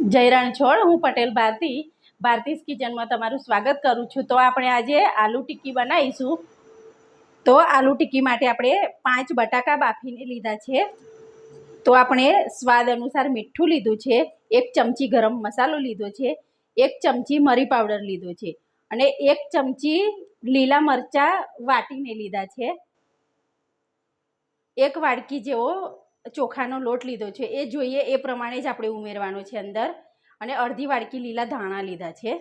જય છોડ, હું પટેલ ભારતી, ભારતીસ કિચનમાં તમારું સ્વાગત કરું છું. તો આપણે આજે આલુ ટિક્કી બનાવીશું. તો આલુ ટિક્કી માટે આપણે પાંચ બટાકા બાફીને લીધા છે. તો આપણે સ્વાદ અનુસાર મીઠું લીધું છે. એક ચમચી ગરમ મસાલો લીધો છે. એક ચમચી મરી પાવડર લીધો છે. અને એક ચમચી લીલા મરચાં વાટીને લીધા છે. એક વાડકી જેવો ચોખાનો લોટ લીધો છે. એ જોઈએ, એ પ્રમાણે જ આપણે ઉમેરવાનો છે અંદર. અને અડધી વાડકી લીલા ધાણા લીધા છે.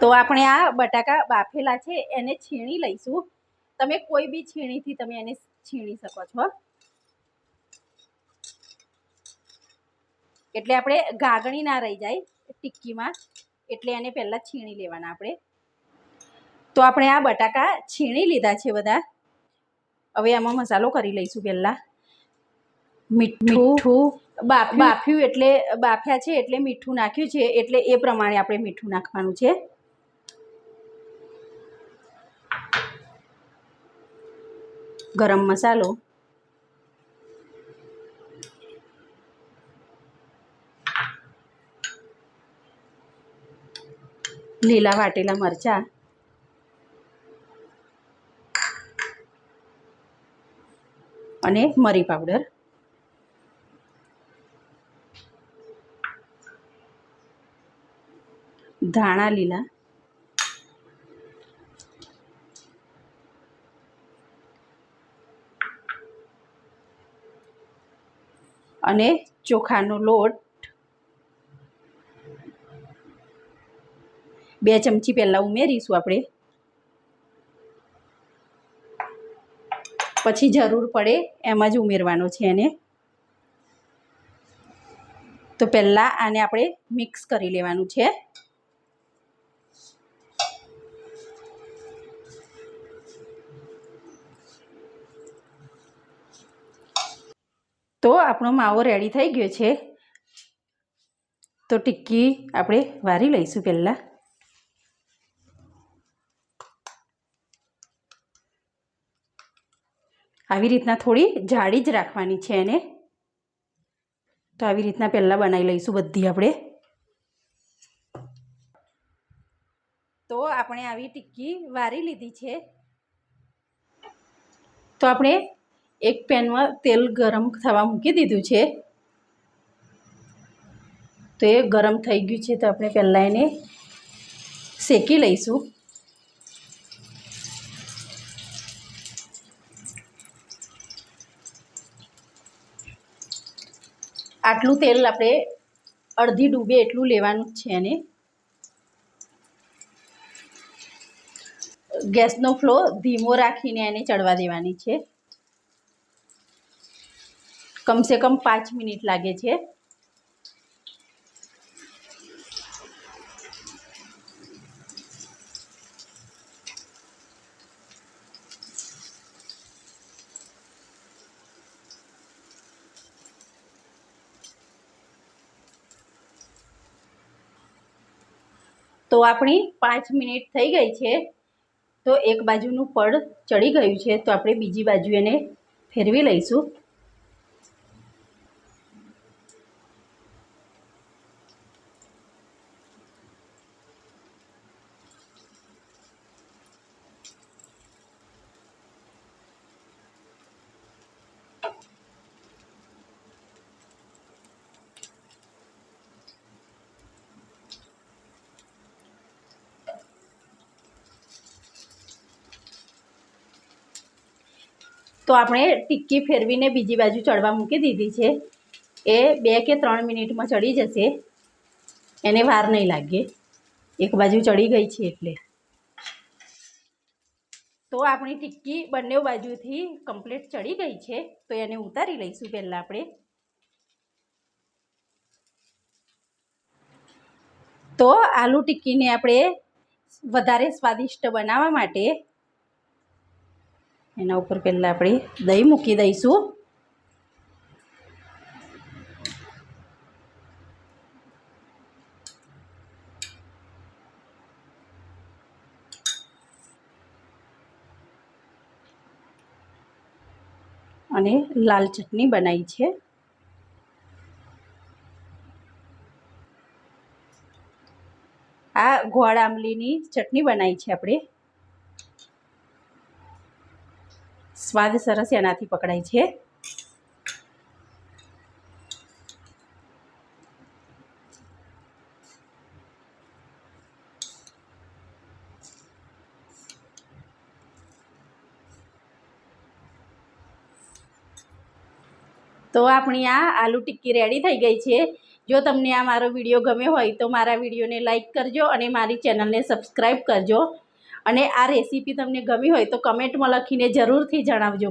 તો આપણે આ બટાકા બાફેલા છે, એને છીણી લઈશું. તમે કોઈ બી છીણીથી તમે એને છીણી શકો છો. એટલે આપણે ગાગણી ના રહી જાય ટિક્કીમાં, એટલે એને પહેલાં છીણી લેવાના આપણે. તો આપણે આ બટાકા છીણી લીધા છે બધા. હવે એમાં મસાલો કરી લઈશું પહેલાં. મીઠું બાફ બાફ્યું એટલે બાફ્યા છે એટલે મીઠું નાખ્યું છે એટલે એ પ્રમાણે આપણે મીઠું નાખવાનું છે. ગરમ મસાલો. લીલા વાટેલા મરચાં. અને મરી પાવડર. ધાણા લીલા. અને ચોખાનો લોટ. બે ચમચી પહેલાં ઉમેરીશું આપણે. પછી જરૂર પડે એમ જ ઉમેરવાનો છે એને. તો પહેલાં આને આપણે મિક્સ કરી લેવાનું છે. તો આપણો માવો રેડી થઈ ગયો છે. તો ટિક્કી આપણે વારી લઈશું પહેલાં. આવી રીતના થોડી જાડી જ રાખવાની છે એને. તો આવી રીતના પહેલાં બનાવી લઈશું બધી આપણે. તો આપણે આવી ટિક્કી વારી લીધી છે. તો આપણે એક પેનમાં તેલ ગરમ થવા મૂકી દીધું છે. તો એ ગરમ થઈ ગયું છે તો આપણે પહેલાં એને શેકી લઈશું. આટલું તેલ આપણે અડધી ડૂબે એટલું લેવાનું છે એને. ગેસનો ફ્લો ધીમો રાખીને એને ચડવા દેવાની છે. કમસે કમ પાંચ મિનિટ લાગે છે. તો આપણી પાંચ મિનિટ થઈ ગઈ છે, તો એક બાજુનું પડ ચડી ગયું છે, તો આપણે બીજી બાજુ એને ફેરવી લઈશું. તો આપણે ટિક્કી ફેરવીને બીજી બાજુ ચડવા મૂકી દીધી છે. એ બે કે ત્રણ મિનિટમાં ચડી જશે. એને વાર નહીં લાગે. એક બાજુ ચડી ગઈ છે એટલે. તો આપણી ટિક્કી બંને બાજુથી કમ્પ્લીટ ચડી ગઈ છે. તો એને ઉતારી લઈશું પહેલાં આપણે. તો આલુ ટિક્કીને આપણે વધારે સ્વાદિષ્ટ બનાવવા માટે એના ઉપર પહેલાં આપણે દહીં મૂકી દઈશું. અને લાલ ચટણી બનાવી છે. આ ગોળ આંબલીની ચટણી બનાવી છે આપણે. સ્વાદ સરસ એનાથી પકડાય છે. તો આપણી આ આલુ ટિક્કી રેડી થઈ ગઈ છે. જો તમને આ મારો વીડિયો ગમ્યો હોય તો મારા વિડીયોને લાઇક કરજો અને મારી ચેનલને સબસ્ક્રાઈબ કરજો. અને આ રેસીપી તમને ગમી હોય તો કમેન્ટમાં લખીને જરૂરથી જણાવજો.